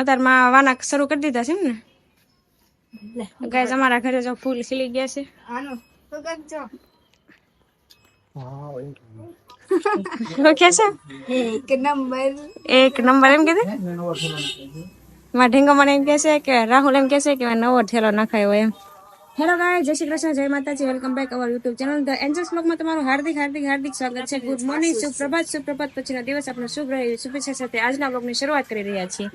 અત્યારમાં વાના શરૂ કરી દીધા છે ને? ગાય અમારા ઘરે જો ફૂલ ખીલી ગયા છે. શું એક નંબર. એમ ઢીંગો મને એમ છે કે રાહુલ એમ છે કે નવો ઠેલો નખાયો એમ. હેલો ગાય જય શ્રી કૃષ્ણ જય માતાજી welcome back our YouTube channel. The Angels બ્લોગમાં તમારું હાર્દિક હાર્દિક હાર્દિક સ્વાગત છે. ગુડ મોર્નિંગ સુપ્રભાત સુપ્રભાત પછીનો દિવસ આપણો શુભ રહે શુભેચ્છા સાથે આજના બ્લોગની શરૂઆત કરી રહ્યા છીએ.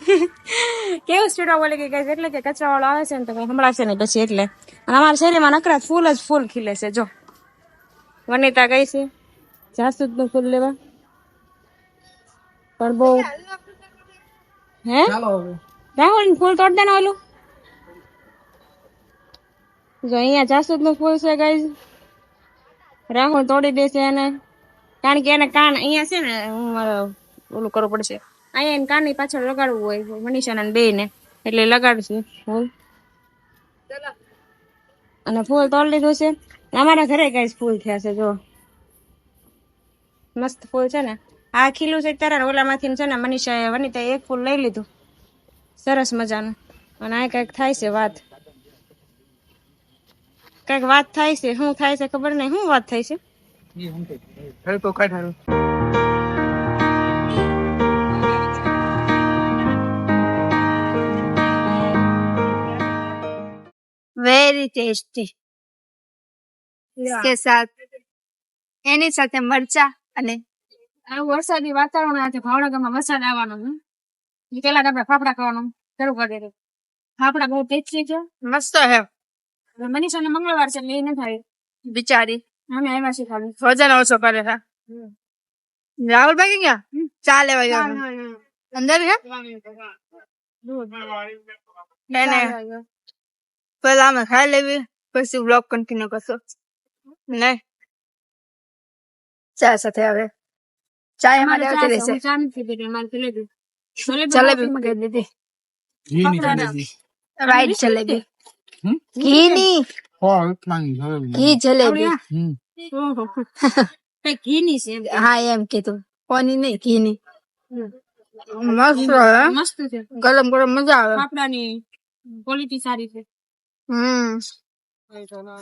કેવું સ્પીડમાં બોલી ગઈ guys? એટલે કે કચરા વાળો આવે છે ને તો કઈ સંભળાશે નહીં પછી એટલે. અને અમારા શેરીમાં નકરા ફૂલ જ ફૂલ ખીલે છે જો. વનિતા ગઈ છે. જાસૂદનું ફૂલ લેવા. પણ બહુ હે? રાહુલ ફૂલ તોડ દે ને ઓલું. જો અહીંયા જાસૂદનું ફૂલ છે ગાઈઝ. રાહુલ તોડી દેશે એને. કારણ કે એને કાન અહીંયા છે ને ઓલું કરવું પડશે. અહીંયા એને કાની પાછળ લગાડવું હોય મનીષાના બે ને એટલે લગાડશે ફૂલ. અને ફૂલ તોડી લીધું છે. અમારા ઘરે કઈ ફૂલ થયા છે, જો. મસ્ત ફૂલ છે ને. આ ખીલું છે ત્યારે ઓલામાંથી છે ને મનીષાએ વનિતા એક ફૂલ લઈ લીધું. સરસ મજાનું. અને આ કંઈક થાય છે વાત. કંઈક વાત થાય છે, શું થાય છે ખબર નહીં. શું વાત થાય છે? તો કાઢારું વેરી ટેસ્ટી કે સાથ એની સાથે મરચા અને આ વરસાદી વાતાવરણ આજે ભાવનગરમાં વરસાદ આવવાનો છે. પેલા આપણે ફાફડા ખાવાનું શરૂ કરી દે ફાફડા બહુ ટેસ્ટી છે. મસ્ત હે. મનીષાને મંગળવાર છે એટલે એ આવી બિચારી. અમે એમાં ખાલી વજન ઓછો કરે છે. રાહુલભાઈ કે ગયા? ચા લેવા ગયા અંદર હે? પેલા અમે ખાઈ લેવી પછી બ્લોગ કન્ટિન્યુ કરશો નહીં ચા સાથે આવે ચા એમાં આવતી રહેશે ચા નથી પીધી અમારે જલેબી જલેબી મગાવી દીધી ઘીની જલેબી એકલાની જલેબી ઘી જલેબી કઈ ઘીની છે એમ. હા એમ કીધું કોની નહીં ઘીની મસ્ત હે મસ્ત છે ગરમ ગરમ મજા આવે ફાફડાની ક્વોલિટી સારી છે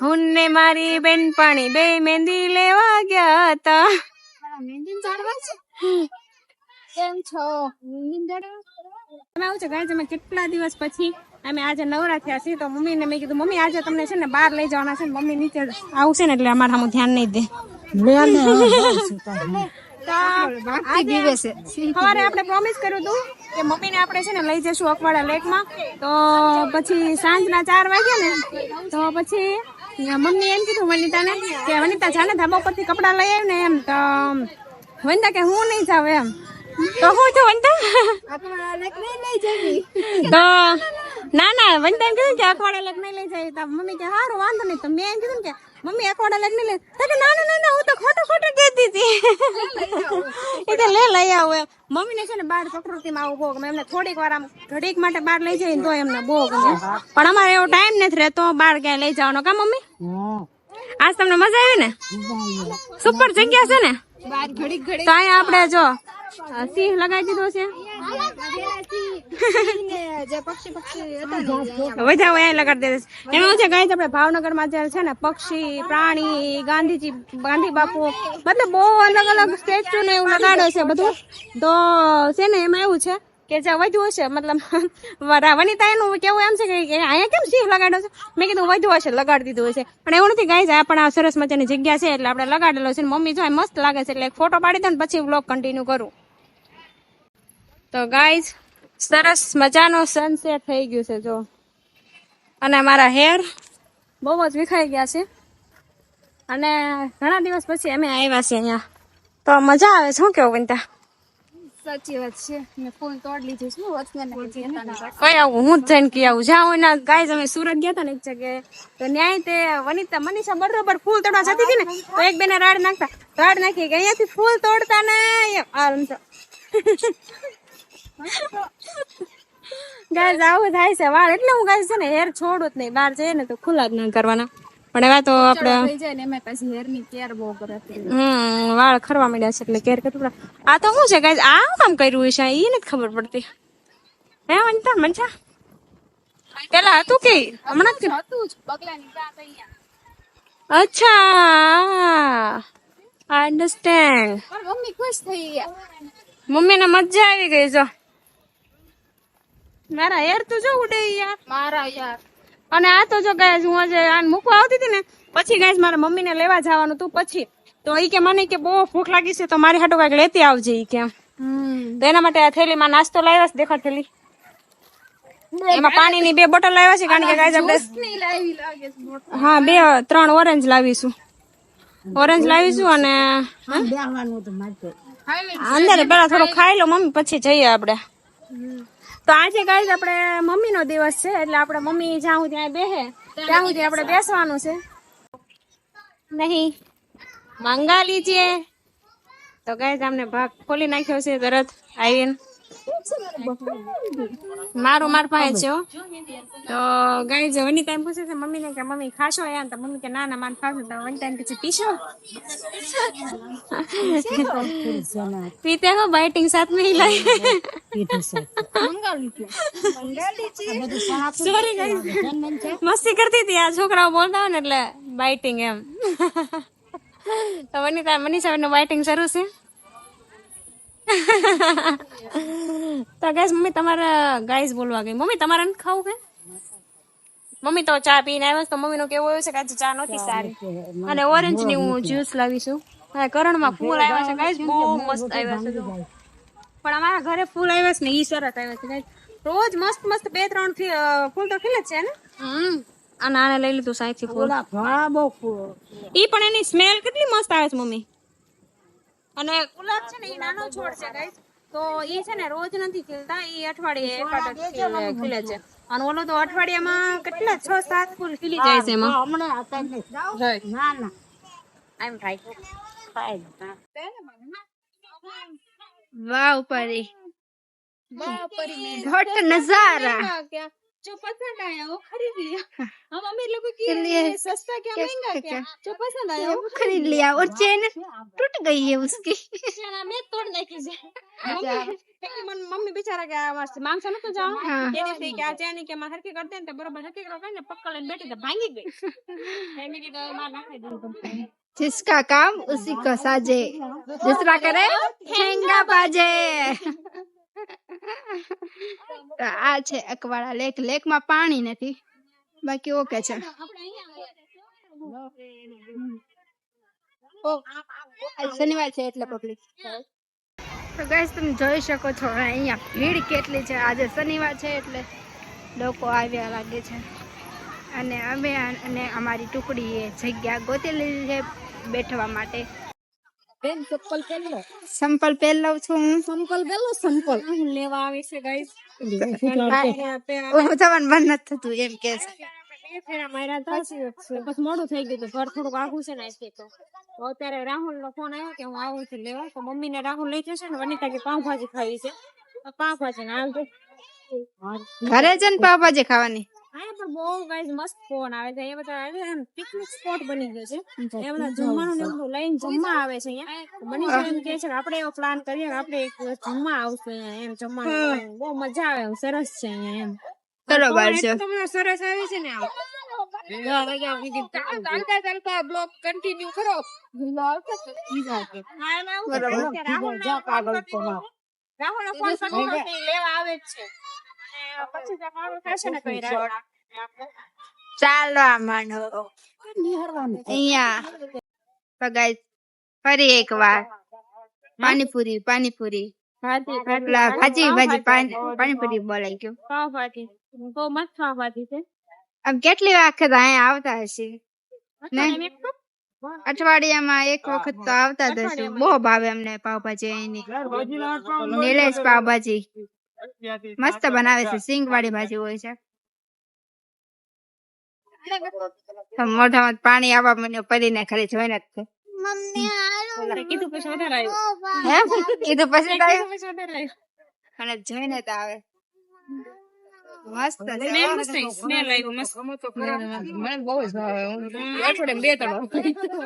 હું ને મારી બેનપણી બે મહેંદી લેવા ગયા હતા કેમ છો તમે આવું છો ગાય તમે કેટલા દિવસ પછી અમે આજે નવરા થયા છીએ તો મમ્મીને મેં કીધું મમ્મી આજે તમને છે ને બહાર લઈ જવાના છે ને મમ્મી નીચે આવશે ને એટલે અમારા સામું ધ્યાન નહીં દે તો દિવસે દીવે સવારે આપણે પ્રોમિસ કર્યું હતું કે મમ્મીને આપણે છે ને લઈ જઈશું અકવાડા લેકમાં. તો પછી સાંજના ચાર વાગ્યા ને, તો પછી મમ્મી એમ કીધું વનિતાને કે વનિતા જાને ધાબા પરથી કપડાં લઈ આવ્યું ને એમ, તો વનિતા કે હું નહીં જાઉં એમ. તો હું છું વનિતા? તો ના ના વનિતા એમ કીધું કે અકવાડા લેક નહીં લઈ જાય. તો મમ્મી કે સારું વાંધો નહીં. તો મેં એમ કીધું કે મમ્મી અકવાડા લેક નહીં લે. તો ના ના ના હું તો ખોટું ખોટું કહેતી હતી. એ તો લે લઈ આવો એમ. મમ્મીને છે ને બહાર પ્રકૃતિમાં આવું બહુ ગમે. એમને થોડીક વાર આમ ઘડીક માટે બહાર લઈ જાય તો એમને બહુ ગમે. પણ અમારે એવો ટાઈમ નથી રહેતો બહાર ક્યાંય લઈ જવાનો. કા મમ્મી? આજ તમને મજા આવી ને? સુપર જગ્યા છે ને? તો અહીંયા આપણે જો સિંહ લગાવી દીધો છે. લગાડી દે એમાં છે ને પક્ષી, પ્રાણી, ગાંધીજી, ગાંધી બાપુ, મતલબ બહુ અલગ અલગ સ્ટેચ્યુ ને એવું લગાડે છે બધું. તો છે ને એમાં એવું છે કે જે વધ્યું હશે, મતલબ વનિતા એનું કેવું એમ છે કે અહીંયા કેમ સિંહ લગાડ્યો છે? મેં કીધું વધ્યું હશે, લગાડી દીધું હશે. પણ એવું નથી, ગાય પણ આ સરસ મજાની જગ્યા છે એટલે આપણે લગાડેલો છે મમ્મી જો મસ્ત લાગે છે એટલે એક ફોટો પાડી દો ને પછી વ્લોગ કન્ટિન્યુ કરું. તો ગાઈઝ સરસ મજાનો સનસેટ થઈ ગયું છે જો. અને મારા હેર બહુ જ વિખાઈ ગયા છે. અને ઘણા દિવસ પછી અમે આવ્યા છીએ અહીંયા. તો મજા આવે છે શું કેવું બનતા? સાચી વાત છે. મેં ફૂલ તોડ લીધી છે કઈ આવું હું જ જઈને કી આવું? જ્યાં હોય ગાય અમે સુરત ગયા હતા ને એક જગ્યાએ તો ન્યાય તે વનિતા મનીષા બરોબર ફૂલ તોડવા જતી હતી ને તો એક બેને રાડ નાખતા. રાડ નાખી કે અહીંયાથી ફૂલ તોડતા ને. ગાય આવું થાય છે. વાળ એટલે હું ગાય છે ને હેર છોડું જ નહીં. બહાર જઈએ ને તો ખુલ્લા જ ન કરવાના. પણ એવા તો આપણે હમ વાળ ખરવા માંડ્યા છે એટલે કેર કરવું આ તો શું છે ગાય આ કામ કર્યું છે એ નથી ખબર પડતી. હે વનિતા મંચા? પેલા હતું કે હમણાં જ હતું બગલાની અચ્છા. આઈ અન્ડરસ્ટેન્ડ મમ્મી ખુશ થઈ ગયા. મમ્મીને મજા આવી ગઈ જો. મારા હેર તો જો ઉડે યાર. મારા યાર. અને આ તો જો ગાય હું આજે આને મૂકવા આવતી હતી ને પછી ગાય મારા મમ્મીને લેવા જવાનું તું પછી. તો ઈ કે મને કે બહુ ભૂખ લાગી છે તો મારી હાટો કંઈક લેતી આવજે ઈ કે તો એના માટે આ થેલીમાં નાસ્તો લાવ્યા છે દેખા થેલી. એમાં પાણીની બે બોટલ લાવ્યા છે કારણ કે ગાય આપણે. હા બે ત્રણ ઓરેન્જ લાવીશું. ઓરેન્જ લાવીશું અને અંદર પેલા થોડું ખાઈ લો મમ્મી પછી જઈએ આપણે. તો આજે ગાઈઝ આપણે મમ્મીનો દિવસ છે એટલે આપણે મમ્મી જ્યાં હું ત્યાં બેસે ત્યાં સુધી આપણે બેસવાનું છે. નહીં મંગા લીજે. તો ગાઈઝ અમને ભાગ ખોલી નાખ્યો છે તરત આવીને. મારું માર પાસે છે તો ગાઈઝ વનિતા એમ પૂછે છે મમ્મી મમ્મીને કે મમ્મી ખાશો યાર તો મમ્મી કે ના ના માર ખાશો. તો વનિતા એમ કે પીશો? પીતે હો બાઇટિંગ સાથ નહીં લાય મસ્તી કરતી હતી આ છોકરાઓ બોલતા હોય ને એટલે બાઇટિંગ એમ તો વનિતા મનીષા નું બાઇટિંગ શરૂ છે તો ગાઈસ મમ્મી તમારે ગાઈસ બોલવા ગઈ મમ્મી તમારે નથી ખાવું કે મમ્મી તો ચા પીને આવ્યો તો મમ્મી નું કેવું એવું છે કે આજે ચા નથી સારી અને ઓરેન્જની હું જ્યુસ લાવીશું અને કરણમાં ફૂલ આવ્યા છે ગાઈસ બહુ મસ્ત આવ્યા છે. પણ અમારા ઘરે ફૂલ આવ્યા છે ને ઈ સરસ આવ્યા છે. રોજ મસ્ત મસ્ત બે ત્રણ ફૂલ તો ખીલે જ છે ને? આ નાને લઈ લીધું સાઈ થી ફૂલ ઈ પણ એની સ્મેલ કેટલી મસ્ત આવે છે મમ્મી. અને ગુલાબ છે ને ઈ નાનો છોડ છે ગાઈસ તો ઈ છે ને રોજ નથી ખીલતા ઈ અઠવાડિયે એકાદ ખીલે- છે. અને ઓલો તો અઠવાડિયામાં કેટલા છ સાત ફૂલ ખીલી જાય છે એમાં. આઈ એમ રાઈટ वाह परी हाँ। वाह परी में बहुत नज़ारा। क्या जो पसंद आया वो खरीद लिया। हाँ। हम अमीर लोगों के लिए सस्ता क्या महँगा क्या, क्या? जो पसंद आया वो खरीद लिया। और चेन टूट गई है उसकी। मैं तोड़ तोड़ने की हाँ। मम्मी बेचारा क्या वास्ते मांग सनो तो जाओ। ये देखते क्या चेन के मार के करते हैं तो बराबर हरके करो ना पक्का लेन बैठे तो भांगी गई। फैमिली तो मार ना जिसका काम उसी को साजे दूसरा करे ठेंगा बाजे તો આ છે અકવાડા લેક લેક માં પાણી નથી બાકી ઓકે છે આજ શનિવાર છે એટલે પબ્લિક તો ગાઈસ તમે જોઈ શકો છો અહીંયા ભીડ કેટલી છે આજે શનિવાર છે એટલે લોકો આવ્યા લાગે છે અને અમે અને અમારી ટુકડીએ જગ્યા ગોતી લીધી છે બેઠવા માટે. બેન ચપ્પલ પહેરલો? સંપલ પહેરલો છું હું. સંપલ પહેરલો? સંપલ? હું. લેવા આવી છે ગાઈસ હું થવાનું બંધ નથી થતું એમ કે છે. બે ફેરા માર્યા હતા પછી મોડું થઈ ગયું ઘર થોડુંક આઘું છે ને તો. અત્યારે રાહુલ નો ફોન આવ્યો કે હું આવું છું લેવા. તો મમ્મી ને રાહુલ લઈ જશે ને વનિતા કે પાવભાજી ખાવી છે. તો પાવભાજી ને હાલ ઘરે જઈને પાવભાજી ખાવાની? બહુ ગાઈઝ મસ્ત ફોન આવે છે. એ બધા આવે એમ પિકનિક સ્પોટ બની ગયો છે. એ બધા જમવાનું એવું લઈને જમવા આવે છે અહીંયા. મનીષા એમ કે છે આપણે એવો પ્લાન કરીએ આપણે એક દિવસ જમવા આવશું અહીંયા એમ જમવાનું બહુ મજા આવે એમ સરસ છે અહીંયા એમ. બરોબર છે તો બધા સરસ આવે છે ને આમ રાહુલ ફોન લેવા આવે જ છે. પછી મોડું થશે ને કઈ રાત ચાલો માંડો અહીંયા. તો ફરી એક વાર પાણીપુરી પાણીપુરી. પેલા ભાજી ભાજી પાણીપુરી બોલાઈ ગયું. પાવભાજી. બહુ મસ્ત પાવભાજી છે. આમ કેટલી વખત અહીંયા આવતા હશે? ને? અઠવાડિયામાં એક વખત? તો આવતા જ હશે. બહુ ભાવે અમને પાવભાજી અહીંની. નિલેશ પાવભાજી. મસ્ત બનાવે છે. સિંગ વાળી ભાજી હોય છે. મોઢામાં પાણી આવવા મને પરીને ખરી જોઈને જ તે. કીધું પછી વધારે આવ્યું. હે? કીધું પછી અને જોઈને તો આવે.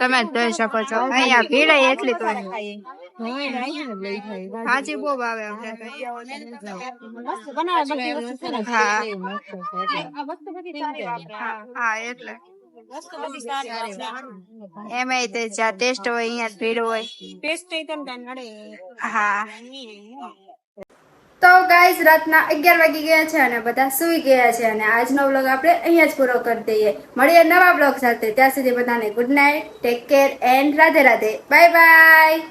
તમે જ જોઈ શકો છો અહીંયા ભીડ એટલી તો બહુ ભાવે હા હા એટલે એમાંય તે જ્યાં ટેસ્ટ હોય અહીંયા ભીડ હોય ટેસ્ટ હા તો ગાઈઝ રાતના અગિયાર વાગી ગયા છે અને બધા સૂઈ ગયા છે અને આજનો બ્લોગ આપણે અહીંયા જ પૂરો કરી દઈએ. મળીએ નવા બ્લોગ સાથે. ત્યાં સુધી બધાને good night take care and Radhe Radhe. Bye bye